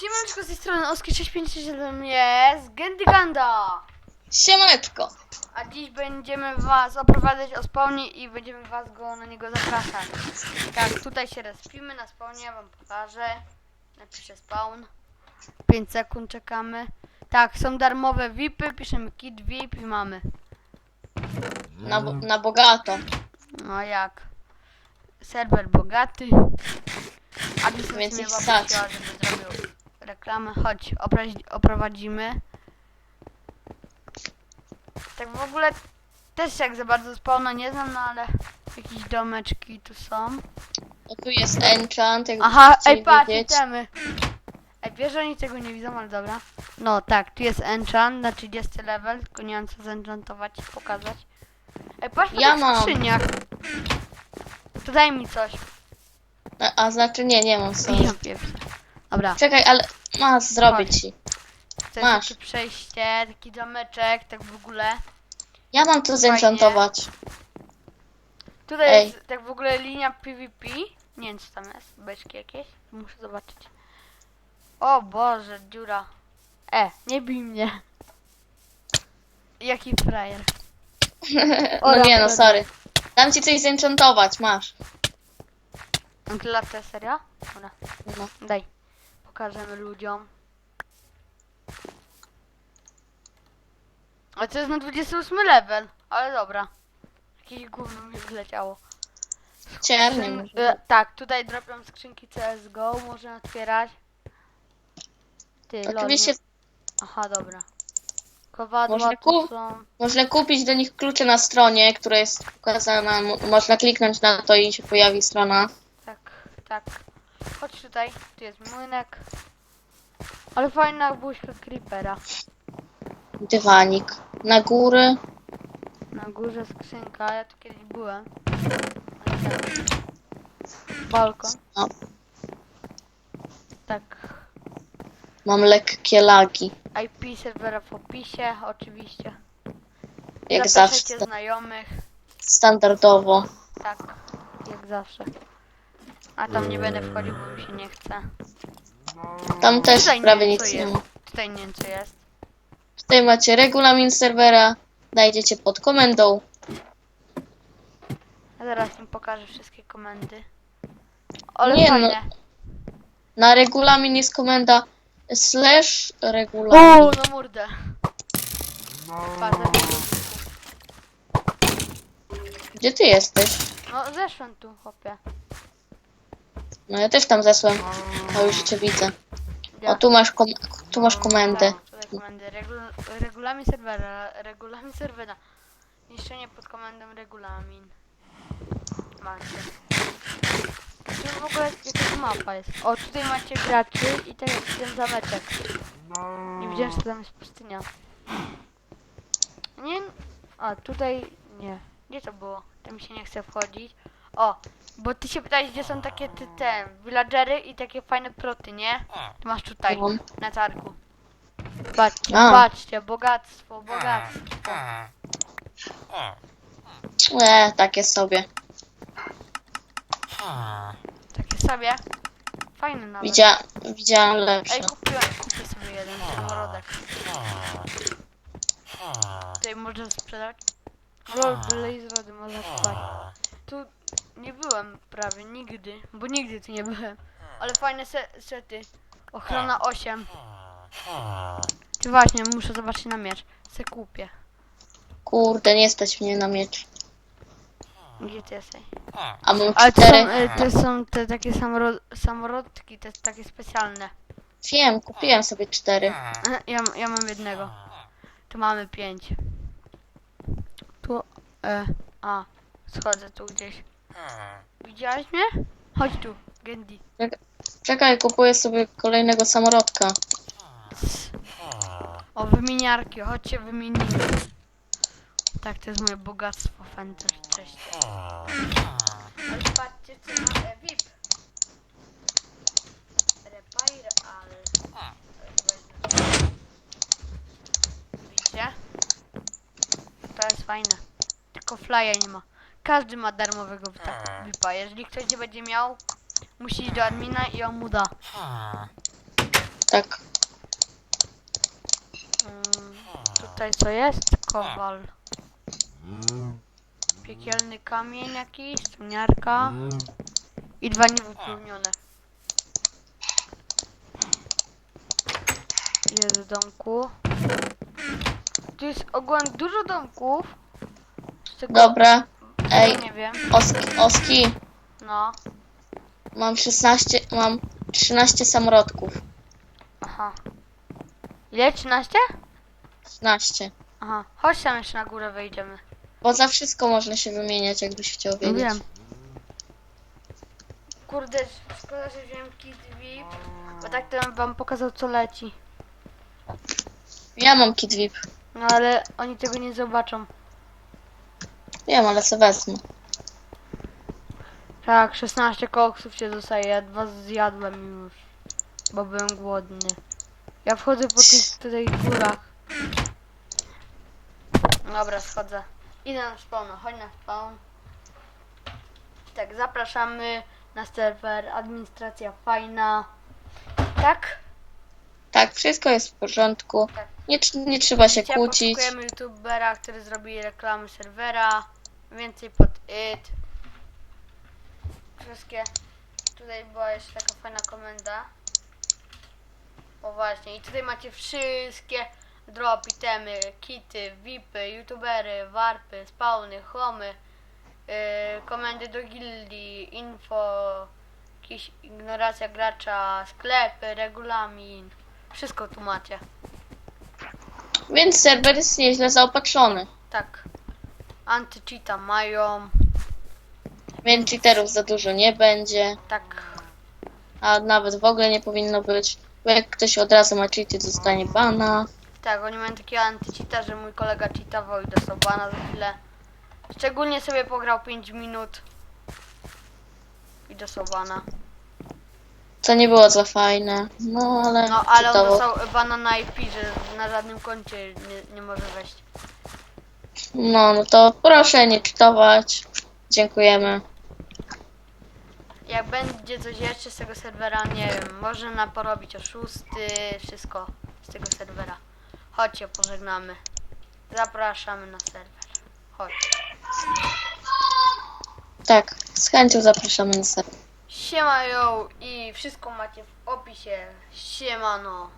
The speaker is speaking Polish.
Siemaneczko z tej strony Oski 657 jest Gandyganda. Siemaneczko. A dziś będziemy was oprowadzać o spawnie i będziemy was go na niego zapraszać. Tak, tutaj się respimy na spawnie, ja wam pokażę. Napiszę spawn. 5 sekund czekamy. Tak, są darmowe VIPy, piszemy kit VIP i mamy. Na, bo- na bogato. No jak? Serwer bogaty. Adres Więc mnie ich była wsadź. prosiła, żeby zrobił Chodź, oprowadzimy. Tak w ogóle też jak za bardzo spawna nie znam, no ale jakieś domeczki tu są. O, tu jest enchant, jakbyście Aha, ej patrz, itemy. Ej, wiesz, że oni tego nie widzą, ale dobra. No tak, tu jest enchant na 30 level, tylko nie mam co zenchantować, pokazać. Ej, patrz po Ja tych skrzyniach. To daj mi coś. A, a znaczy nie, nie mam co. Ja. Dobra, Czekaj, ale ma zrobić Chodź. ci. to masz. jest takie przejście, taki zameczek, tak w ogóle. Ja mam to zenchantować. Tutaj Ej. jest tak w ogóle linia PvP. Nie wiem co tam jest, beczki jakieś. Muszę zobaczyć. O Boże, dziura. E, nie bij mnie. Jaki frajer. No nie, no sorry. Dam ci coś zenchantować, masz. Latę, serio? Dobra, No. daj. Pokażemy ludziom. A to jest na 28 level, ale dobra. Jakieś gówno mi wleciało. Może. e, tak, tutaj dropią skrzynki CSGO, można otwierać. Ty, lol, Oczywiście nie- Aha, dobra. Kowadła Można kup- są. można kupić do nich klucze na stronie, która jest pokazana. Mo- Można kliknąć na to i się pojawi strona. Tak, tak. Chodź tutaj, tu jest młynek. Ale fajna buźka creepera. Dywanik. Na góry. Na górze skrzynka, ja tu kiedyś byłem. Ale tak. Balkon. No. Tak. Mam lekkie lagi. IP serwera w opisie, oczywiście. Jak Zapraszajcie zawsze. znajomych. Standardowo. Tak, jak zawsze. A tam nie będę wchodził, bo mi się nie chce. Tam też Tutaj prawie nic nie jest. ma. Tutaj nie wiem, co jest. Tutaj macie regulamin serwera. Znajdziecie pod komendą. Ja zaraz im pokażę wszystkie komendy. Ale Nie, no. fajne. Na regulamin jest komenda slash regulamin. O, na mordę. Gdzie ty jesteś? No, zeszłem tu, chłopie. No ja też tam zesłem. O, już cię widzę. O, tu masz, kom tu masz komendę. Tak. Regul regulamin serwera. Regulamin serwera. Niszczenie pod komendą regulamin. Macie. Tu w ogóle jakaś mapa jest. O, tutaj macie graczy i tak jak ten zameczek. Nie widziałem, że tam jest pustynia. Nie. A, tutaj nie. Gdzie to było? Tam się nie chce wchodzić. O, bo ty się pytałeś, gdzie są takie te, te villagery i takie fajne proty, nie? Ty masz tutaj, No. na targu. Patrzcie, A. patrzcie, bogactwo, bogactwo. E, takie sobie. Takie sobie. Fajne nawet. Widzia widziałam lepsze. Ej, kupiłem, kupię sobie jeden samorodek. Tutaj można sprzedać. Lol, Blaze Rody można. Tu nie byłem prawie nigdy, bo nigdy tu nie byłem. Ale fajne se sety. Ochrona 8. Ty właśnie, muszę zobaczyć na miecz. Se kupię. Kurde, nie stać mnie na miecz. Gdzie ty jesteś? A mam Ale to są, cztery. e, to są te takie samoro samorodki, te takie specjalne. Wiem, kupiłem sobie cztery. E, Ja, ja mam jednego. Tu mamy pięć. Tu, e, a, schodzę tu gdzieś. Widziałeś mnie? Chodź tu, Gendy. Czekaj, kupuję sobie kolejnego samorodka. O, wymieniarki, chodźcie wymienimy. Tak, to jest moje bogactwo fantasy. Cześć. Ale patrzcie, co ma e, VIP. Repair, ale... Widzicie? To jest fajne. Tylko flya nie ma. Każdy ma darmowego wita- VIPa. Jeżeli ktoś nie będzie miał, musi iść do admina i on mu da. Tak. Mm, tutaj co jest? Kowal. Piekielny kamień jakiś, suniarka. I dwa niewypełnione. Jest w domku. Tu jest ogólnie dużo domków. Z tego Dobra. Ej, nie wiem. Oski, Oski. No, Mam 16, mam 13 samolotków. aha. Ile? 13? 13. Aha. Chodź tam jeszcze na górę wejdziemy. Bo za wszystko można się wymieniać, jakbyś chciał wiedzieć. Kurde, szkoda, że wziąłem kit VIP, bo tak to bym wam pokazał co leci. Ja mam kit VIP. No ale oni tego nie zobaczą. Wiem, ale co wezmę. Tak, 16 koksów się dostaje, ja dwa zjadłem już, bo byłem głodny. Ja wchodzę po tych tutaj górach. Dobra, schodzę. Idę na spawn, chodź na spawn. Tak, zapraszamy na serwer, administracja fajna. Tak? Tak, wszystko jest w porządku. Nie, tr- nie trzeba się Dzisiaj kłócić. poszukujemy youtubera, który zrobi reklamy serwera. Więcej pod it. Wszystkie. Tutaj była jeszcze taka fajna komenda. O właśnie, i tutaj macie wszystkie drop itemy, kity, vipy, youtubery, warpy, spawny, homy, yy, komendy do gildii, info, jakieś ignoracja gracza, sklepy, regulamin. Wszystko tu macie. Więc serwer jest nieźle zaopatrzony. Tak. Anty-cheata mają. Więc cheaterów za dużo nie będzie. Tak. A nawet w ogóle nie powinno być. Bo jak ktoś od razu ma cheaty, dostanie bana. Tak, oni mają takie anty-cheata, że mój kolega cheatował i dostał bana za chwilę. Szczególnie sobie pograł 5 minut. I dostał bana. Co nie było za fajne. No ale. No ale on dostał bana na IP, że na żadnym koncie nie, nie może wejść. No, no to proszę nie czytować. Dziękujemy. Jak będzie coś jeszcze z tego serwera, nie wiem, można porobić oszusty, wszystko z tego serwera. Chodźcie, pożegnamy. Zapraszamy na serwer. Chodź. Tak, z chęcią zapraszamy na serwer. Siemają i wszystko macie w opisie. Siemano.